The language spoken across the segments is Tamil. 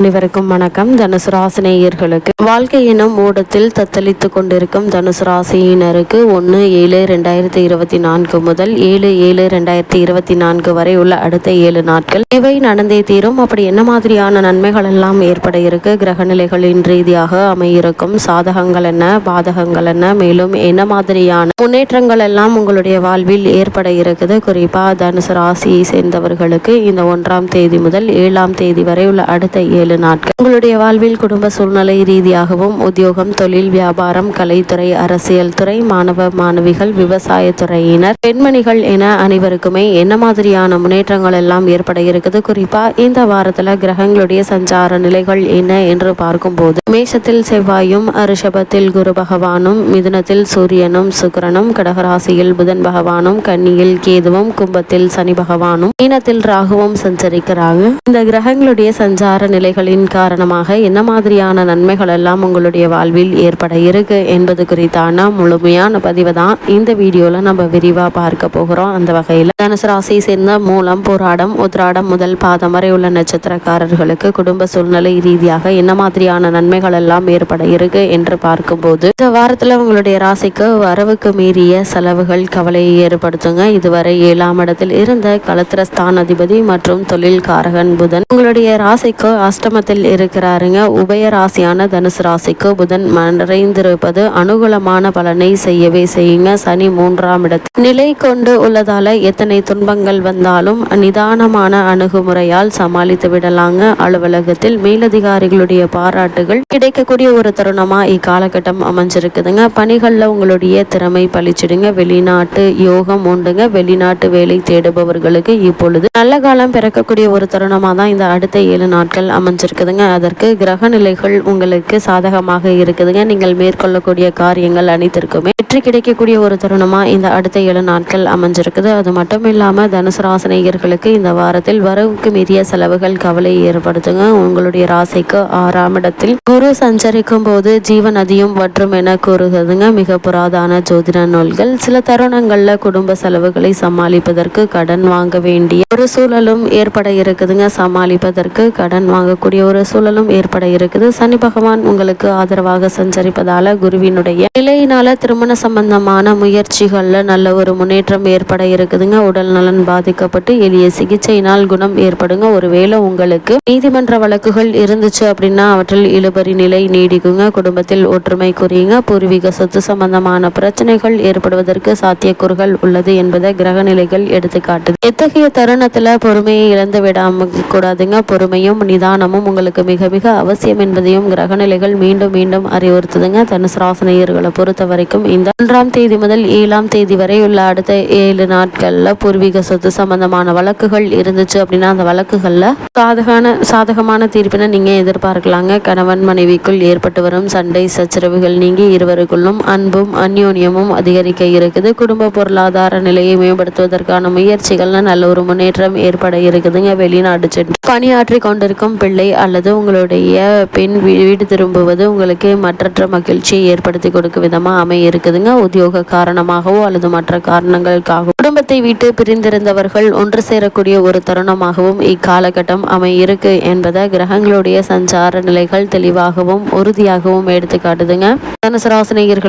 அனைவருக்கும் வணக்கம். தனுசு ராசினேயர்களுக்கு வாழ்க்கை எனும் மூடத்தில் தத்தளித்து கொண்டிருக்கும் தனுசு ராசியினருக்கு ஒன்று ஏழு ரெண்டாயிரத்தி இருபத்தி நான்கு முதல் ஏழு ஏழு ரெண்டாயிரத்தி இருபத்தி நான்கு வரை உள்ள அடுத்த ஏழு நாட்கள் இவை நடந்தே தீரும். அப்படி என்ன மாதிரியான நன்மைகள் எல்லாம் ஏற்பட இருக்கு? கிரக நிலைகளின் ரீதியாக அமையிருக்கும். சாதகங்கள் என்ன? பாதகங்கள் என்ன? மேலும் என்ன மாதிரியான முன்னேற்றங்கள் எல்லாம் உங்களுடைய வாழ்வில் ஏற்பட இருக்குது? குறிப்பா தனுசு ராசியை சேர்ந்தவர்களுக்கு இந்த ஒன்றாம் தேதி முதல் ஏழாம் தேதி வரை உள்ள அடுத்த ஏழு ஏழு நாட்கள். உங்களுடைய வாழ்வில் குடும்ப சூழ்நிலை ரீதியாகவும் உத்தியோகம் தொழில் வியாபாரம் கலைத்துறை அரசியல் துறை மாணவ மாணவிகள் விவசாயத்துறையினர் பெண்மணிகள் என அனைவருக்குமே என்ன மாதிரியான முன்னேற்றங்கள் எல்லாம் ஏற்பட இருக்குது? குறிப்பா இந்த வாரத்துல கிரகங்களுடைய சஞ்சார நிலைகள் என்ன என்று பார்க்கும்போது மேஷத்தில் செவ்வாயும் ரிஷபத்தில் குரு பகவானும் மிதுனத்தில் சூரியனும் சுக்கரனும் கடகராசியில் புதன் பகவானும் கன்னியில் கேதுவும் கும்பத்தில் சனி பகவானும் மீனத்தில் ராகுவும் சஞ்சரிக்கிறாங்க. இந்த கிரகங்களுடைய சஞ்சார நிலைகள் செயல்களின் காரணமாக என்ன மாதிரியான நன்மைகள் எல்லாம் உங்களுடைய வாழ்வில் ஏற்பட இருக்கு என்பது குறித்தான முழுமையான பதிவு தான் இந்த வீடியோல நம்ம விரிவா பார்க்க போகிறோம். அந்த வகையில் தனுசு ராசியை சேர்ந்த மூலம் போராடம் உத்ராடம் முதல் பாதம் வரை உள்ள நட்சத்திரக்காரர்களுக்கு குடும்ப சூழ்நிலை ரீதியாக என்ன மாதிரியான நன்மைகள் எல்லாம் ஏற்பட இருக்கு என்று பார்க்கும்போது இந்த வாரத்துல உங்களுடைய ராசிக்கு வரவுக்கு மீறிய செலவுகள் கவலையை ஏற்படுத்துங்க. இதுவரை ஏழாம் இடத்தில் இருந்த கலத்திரஸ்தான் அதிபதி மற்றும் தொழில்காரகன் புதன் உங்களுடைய ராசிக்கு அஷ்ட அஷ்டமத்தில் இருக்கிறாருங்க. உபய ராசியான தனுசு ராசிக்கு புதன் மறைந்திருப்பது அனுகூலமான பலனை செய்யவே செய்யுங்க. சனி மூன்றாம் இடத்தில் நிலை கொண்டு உள்ளதால எத்தனை துன்பங்கள் வந்தாலும் நிதானமான அணுகுமுறையால் சமாளித்து விடலாங்க. அலுவலகத்தில் மேலதிகாரிகளுடைய பாராட்டுகள் கிடைக்கக்கூடிய ஒரு தருணமா இக்காலகட்டம் அமைஞ்சிருக்குதுங்க. பணிகள்ல உங்களுடைய திறமை பழிச்சிடுங்க. வெளிநாட்டு யோகம் உண்டுங்க. வெளிநாட்டு வேலை தேடுபவர்களுக்கு இப்பொழுது நல்ல காலம் பிறக்கக்கூடிய ஒரு தருணமா தான் இந்த அடுத்த ஏழு நாட்கள் அமைஞ்சு அமைஞ்சிருக்குதுங்க அதற்கு கிரக நிலைகள் உங்களுக்கு சாதகமாக இருக்குதுங்க. நீங்கள் மேற்கொள்ளக்கூடிய காரியங்கள் அனைத்திற்குமே வெற்றி கிடைக்கக்கூடிய ஒரு தருணமாக இந்த அடுத்த ஏழு நாட்கள் அமைஞ்சிருக்குது. அது மட்டும் இல்லாமல் தனுசு ராசினியர்களுக்கு இந்த வாரத்தில் வரவுக்கு மீறிய செலவுகள் கவலை ஏற்படுத்துங்க. உங்களுடைய ராசிக்கு ஆறாம் இடத்தில் குரு சஞ்சரிக்கும் போது ஜீவன் நதியும் வற்றும் என கூறுகிறதுங்க. மிக புராதான ஜோதிட நூல்கள். சில தருணங்கள்ல குடும்ப செலவுகளை சமாளிப்பதற்கு கடன் வாங்க வேண்டிய ஒரு சூழலும் ஏற்பட இருக்குதுங்க. சமாளிப்பதற்கு கடன் வாங்கக்கூடிய இருக்கக்கூடிய ஒரு சூழலும் ஏற்பட இருக்குது. சனி பகவான் உங்களுக்கு ஆதரவாக சஞ்சரிப்பதால குருவினுடைய நிலையினால திருமண சம்பந்தமான முயற்சிகள்ல நல்ல ஒரு முன்னேற்றம் ஏற்பட இருக்குதுங்க. உடல் நலன் பாதிக்கப்பட்டு எளிய சிகிச்சையினால் குணம் ஏற்படுங்க. ஒருவேளை உங்களுக்கு நீதிமன்ற வழக்குகள் இருந்துச்சு அப்படின்னா அவற்றில் இழுபறி நிலை நீடிக்குங்க. குடும்பத்தில் ஒற்றுமை குறியுங்க. பூர்வீக சொத்து சம்பந்தமான பிரச்சனைகள் ஏற்படுவதற்கு சாத்தியக்கூறுகள் உள்ளது என்பதை கிரக நிலைகள் எடுத்துக்காட்டுது. எத்தகைய தருணத்துல பொறுமையை இழந்து விடாம கூடாதுங்க. பொறுமையும் நிதானம் தியானமும் உங்களுக்கு மிக மிக அவசியம் என்பதையும் கிரகநிலைகள் மீண்டும் மீண்டும் அறிவுறுத்துதுங்க. தனுசு ராசனையர்களை பொறுத்த வரைக்கும் இந்த ஒன்றாம் தேதி முதல் ஏழாம் தேதி வரை உள்ள அடுத்த ஏழு நாட்கள்ல பூர்வீக சொத்து சம்பந்தமான வழக்குகள் இருந்துச்சு அப்படின்னா அந்த வழக்குகள்ல சாதகான சாதகமான தீர்ப்பினை நீங்க எதிர்பார்க்கலாங்க. கணவன் மனைவிக்குள் ஏற்பட்டு வரும் சண்டை சச்சரவுகள் நீங்கி இருவருக்குள்ளும் அன்பும் அந்யோன்யமும் அதிகரிக்க இருக்குது. குடும்ப பொருளாதார நிலையை மேம்படுத்துவதற்கான முயற்சிகள்ல நல்ல ஒரு முன்னேற்றம் ஏற்பட இருக்குதுங்க. வெளிநாடு சென்று பணியாற்றி கொண்டிருக்கும் பிள்ளை அல்லது உங்களுடைய பெண் வீடு திரும்புவது உங்களுக்கு மற்றற்ற மகிழ்ச்சியை ஏற்படுத்தி கொடுக்கும் விதமாக அமைய இருக்குதுங்க உத்தியோக காரணமாகவோ அல்லது மற்ற காரணங்களுக்காகவோ. குடும்பத்தை விட்டு பிரிந்திருந்தவர்கள் ஒன்று சேரக்கூடிய ஒரு தருணமாகவும் இக்காலகட்டம் அமையிருக்கு என்பதை கிரகங்களுடைய சஞ்சார நிலைகள் தெளிவாகவும் உறுதியாகவும் எடுத்து காட்டுதுங்க.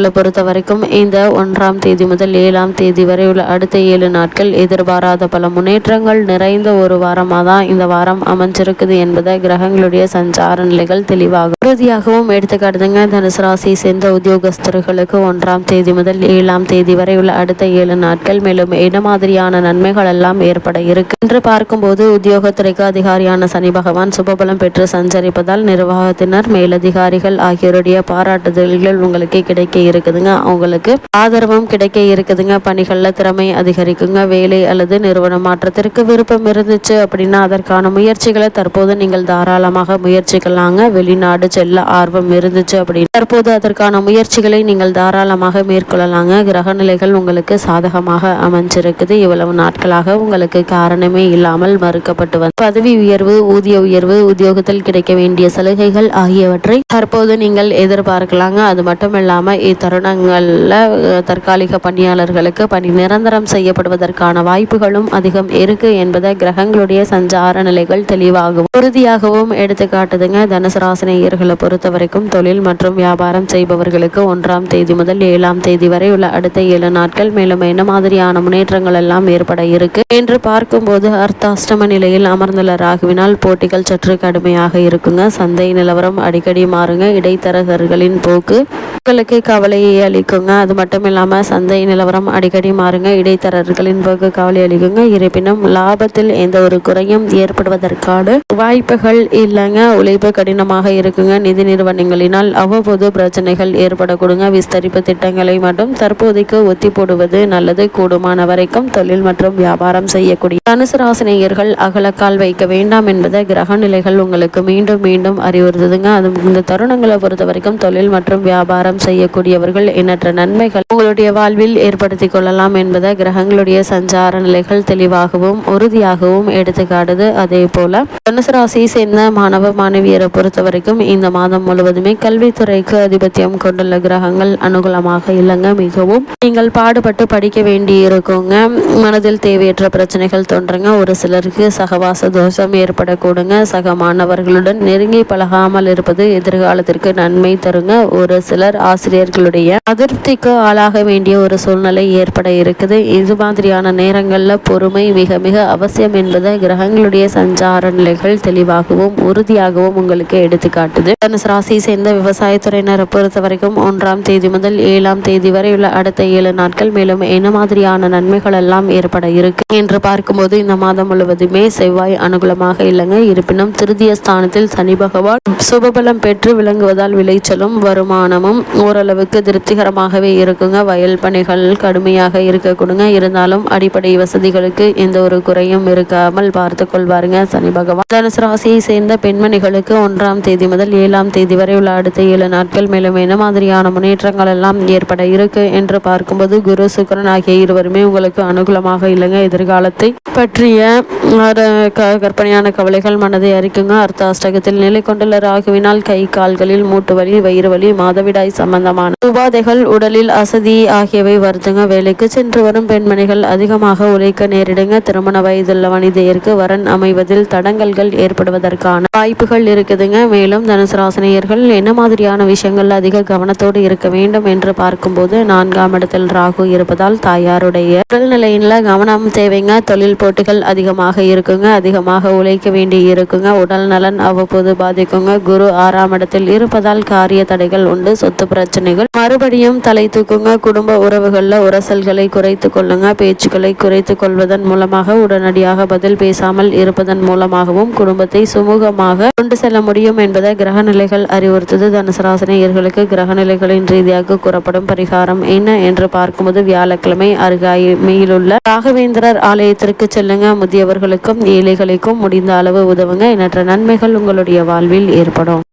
பொறுத்த வரைக்கும் இந்த ஒன்றாம் தேதி முதல் ஏழாம் தேதி வரை உள்ள அடுத்த ஏழு நாட்கள் எதிர்பாராத பல முன்னேற்றங்கள் நிறைந்த ஒரு வாரமாக தான் இந்த வாரம் அமைஞ்சிருக்குது என்பதை கிரக கிரகங்களுடைய சஞ்சார நிலைகள் தெளிவாகும். உறுதியாகவும் எடுத்துக்காட்டுதுங்க தனுசு ராசியை சேர்ந்த உத்தியோகஸ்தர்களுக்கு ஒன்றாம் தேதி முதல் ஏழாம் தேதி வரை உள்ள அடுத்த ஏழு நாட்கள் மேலும் என்ன மாதிரியான நன்மைகள் எல்லாம் ஏற்பட இருக்கு. என்று பார்க்கும்போது உத்தியோகத்துறைக்கு அதிகாரியான சனி பகவான் சுபபலம் பெற்று சஞ்சரிப்பதால் நிர்வாகத்தினர் மேலதிகாரிகள் ஆகியோருடைய பாராட்டுதல்கள் உங்களுக்கு கிடைக்க இருக்குதுங்க. அவங்களுக்கு ஆதரவும் கிடைக்க இருக்குதுங்க. பணிகளில் திறமை அதிகரிக்குங்க. வேலை அல்லது நிறுவன மாற்றத்திற்கு விருப்பம் இருந்துச்சு அப்படின்னா அதற்கான முயற்சிகளை தற்போது நீங்கள் தாராள தாராளமாக முயற்சிக்கலாங்க. வெளிநாடு செல்ல ஆர்வம் இருந்துச்சு அப்படின்னு தற்போது அதற்கான முயற்சிகளை நீங்கள் தாராளமாக மேற்கொள்ளலாங்க. கிரகநிலைகள் உங்களுக்கு சாதகமாக அமைஞ்சிருக்குது. இவ்வளவு நாட்களாக உங்களுக்கு காரணமே இல்லாமல் மறுக்கப்பட்டு வந்து பதவி உயர்வு ஊதிய உயர்வு உத்தியோகத்தில் கிடைக்க வேண்டிய சலுகைகள் ஆகியவற்றை தற்போது நீங்கள் எதிர்பார்க்கலாங்க. அது மட்டும் இல்லாம இத்தருணங்கள்ல தற்காலிக பணியாளர்களுக்கு பணி நிரந்தரம் செய்யப்படுவதற்கான வாய்ப்புகளும் அதிகம் இருக்கு என்பதை கிரகங்களுடைய சஞ்சார நிலைகள் தெளிவாகவும் உறுதியாகவும் மிகவும் எடுத்து காட்டுதுங்க தனுசு ராசினியர்களை பொறுத்த வரைக்கும் தொழில் மற்றும் வியாபாரம் செய்பவர்களுக்கு ஒன்றாம் தேதி முதல் ஏழாம் தேதி வரை உள்ள அடுத்த ஏழு நாட்கள் மேலும் என்ன மாதிரியான முன்னேற்றங்கள் எல்லாம் ஏற்பட இருக்கு என்று பார்க்கும்போது அர்த்தாஷ்டம நிலையில் அமர்ந்துள்ள ராகுவினால் போட்டிகள் சற்று கடுமையாக இருக்குங்க. சந்தை நிலவரம் அடிக்கடி மாறுங்க. இடைத்தரகர்களின் போக்கு உங்களுக்கு கவலையை அளிக்குங்க. அது மட்டும் இல்லாமல் சந்தை நிலவரம் அடிக்கடி மாறுங்க. இடைத்தரகர்களின் போக்கு கவலை அளிக்குங்க. இருப்பினும் லாபத்தில் எந்த ஒரு குறையும் ஏற்படுவதற்கான வாய்ப்புகள் இல்லைங்க. உழைப்பு கடினமாக இருக்குங்க. நிதி நிறுவனங்களினால் அவ்வப்போது பிரச்சனைகள் ஏற்படக்கூடுங்க. விஸ்தரிப்பு திட்டங்களை மட்டும் தற்போதைக்கு ஒத்தி போடுவது நல்லது. கூடுமான வரைக்கும் தொழில் மற்றும் வியாபாரம் செய்யக்கூடிய தனுசு ராசினியர்கள் அகலக்கால் வைக்க வேண்டாம் என்பதை கிரக நிலைகள் உங்களுக்கு மீண்டும் மீண்டும் அறிவுறுத்துதுங்க. அது இந்த தருணங்களை பொறுத்த வரைக்கும் தொழில் மற்றும் வியாபாரம் செய்யக்கூடியவர்கள் எண்ணற்ற நன்மைகள் உங்களுடைய வாழ்வில் ஏற்படுத்தி கொள்ளலாம் என்பதை கிரகங்களுடைய சஞ்சார நிலைகள் தெளிவாகவும் உறுதியாகவும் எடுத்துக்காட்டுது. அதே போல தனுசு ராசியை சேர்ந்த மாணவ மாணவியரை பொறுத்த வரைக்கும் இந்த மாதம் முழுவதுமே கல்வித்துறைக்கு அதிபத்தியம் கொண்டுள்ள கிரகங்கள் அனுகூலமாக இல்லைங்க மிகவும். நீங்கள் பாடுபட்டு படிக்க வேண்டி இருக்குங்க மனதில் தேவையற்ற பிரச்சனைகள் தோன்றுங்க. ஒரு சிலருக்கு சகவாச தோஷம் ஏற்படக்கூடுங்க. சக மாணவர்களுடன் நெருங்கி பழகாமல் இருப்பது எதிர்காலத்திற்கு நன்மை தருங்க. ஒரு சிலர் ஆசிரியர்களுடைய அதிருப்திக்கு ஆளாக வேண்டிய ஒரு சூழ்நிலை ஏற்பட இருக்குது. இது மாதிரியான நேரங்களில் பொறுமை மிக மிக அவசியம் என்பதை கிரகங்களுடைய சஞ்சார நிலைகள் தெளிவாகவும் உறுதியாகவும் உங்களுக்கு எடுத்துக்காட்டுது. தனுசு ராசியை சேர்ந்த விவசாயத்துறையினரை பொறுத்த வரைக்கும் ஒன்றாம் தேதி முதல் ஏழாம் தேதி வரை உள்ள அடுத்த ஏழு நாட்கள் மேலும் என்ன மாதிரியான நன்மைகள் எல்லாம் ஏற்பட இருக்கு என்று பார்க்கும்போது இந்த மாதம் முழுவதுமே செவ்வாய் அனுகூலமாக இல்லைங்க. இருப்பினும் திருதிய ஸ்தானத்தில் சனி பகவான் சுபபலம் பெற்று விளங்குவதால் விளைச்சலும் வருமானமும் ஓரளவுக்கு திருப்திகரமாகவே இருக்குங்க. வயல் பணிகள் கடுமையாக இருக்கக்கூடுங்க. இருந்தாலும் அடிப்படை வசதிகளுக்கு எந்த ஒரு குறையும் இருக்காமல் பார்த்து கொள்வாருங்க. சனி பகவான் தனுசு ராசியை சேர்ந்த பெண்மணிகளுக்கு ஒன்றாம் தேதி முதல் ஏழாம் தேதி வரை உள்ள அடுத்த ஏழு நாட்கள் மேலும் என்ன மாதிரியான முன்னேற்றங்கள் எல்லாம் ஏற்பட இருக்கு என்று பார்க்கும்போது குரு சுக்கரன் ஆகிய இருவருமே உங்களுக்கு அனுகூலமாக இல்லைங்க. எதிர்காலத்தை பற்றிய கற்பனையான கவலைகள் மனதை அறிக்குங்க அர்த்த அஷ்டகத்தில் நிலை கொண்டுள்ள ராகுவினால் கை கால்களில் மூட்டு வலி வயிறு வலி மாதவிடாய் சம்பந்தமான உபாதைகள் உடலில் அசதி ஆகியவை வருதுங்க. வேலைக்கு சென்று வரும் பெண்மணிகள் அதிகமாக உழைக்க நேரிடுங்க. திருமண வயதுள்ள வனிதையருக்கு வரன் அமைவதில் தடங்கல்கள் ஏற்படுவதற்கு ஏற்படுவதற்கான வாய்ப்புகள் இருக்குதுங்க. மேலும் தனுசு ராசினியர்கள் என்ன மாதிரியான விஷயங்கள் அதிக கவனத்தோடு இருக்க வேண்டும் என்று பார்க்கும்போது நான்காம் இடத்தில் ராகு இருப்பதால் தாயாருடைய உடல்நிலையில கவனம் தேவைங்க. தொழில் போட்டிகள் அதிகமாக இருக்குங்க. அதிகமாக உழைக்க வேண்டி இருக்குங்க. உடல் நலன் அவ்வப்போது பாதிக்குங்க. குரு ஆறாம் இடத்தில் இருப்பதால் காரிய தடைகள் உண்டு. சொத்து பிரச்சனைகள் மறுபடியும் தலை தூக்குங்க. குடும்ப உறவுகளில் உரசல்களை குறைத்து கொள்ளுங்க. பேச்சுக்களை குறைத்து கொள்வதன் மூலமாக உடனடியாக பதில் பேசாமல் இருப்பதன் மூலமாகவும் குடும்பத்தை சுமூகமாக கொண்டு செல்ல முடியும் என்பதை கிரகநிலைகள் அறிவுறுத்தது. தனுசராசனையர்களுக்கு கிரகநிலைகளின் ரீதியாக கூறப்படும் பரிகாரம் என்ன என்று பார்க்கும்போது வியாழக்கிழமை அருகாமையிலுள்ள ராகவேந்திரர் ஆலயத்திற்கு செல்லுங்க. முதியவர்களுக்கும் ஏழைகளுக்கும் முடிந்த அளவு உதவுங்க. எண்ணற்ற நன்மைகள் உங்களுடைய வாழ்வில் ஏற்படும்.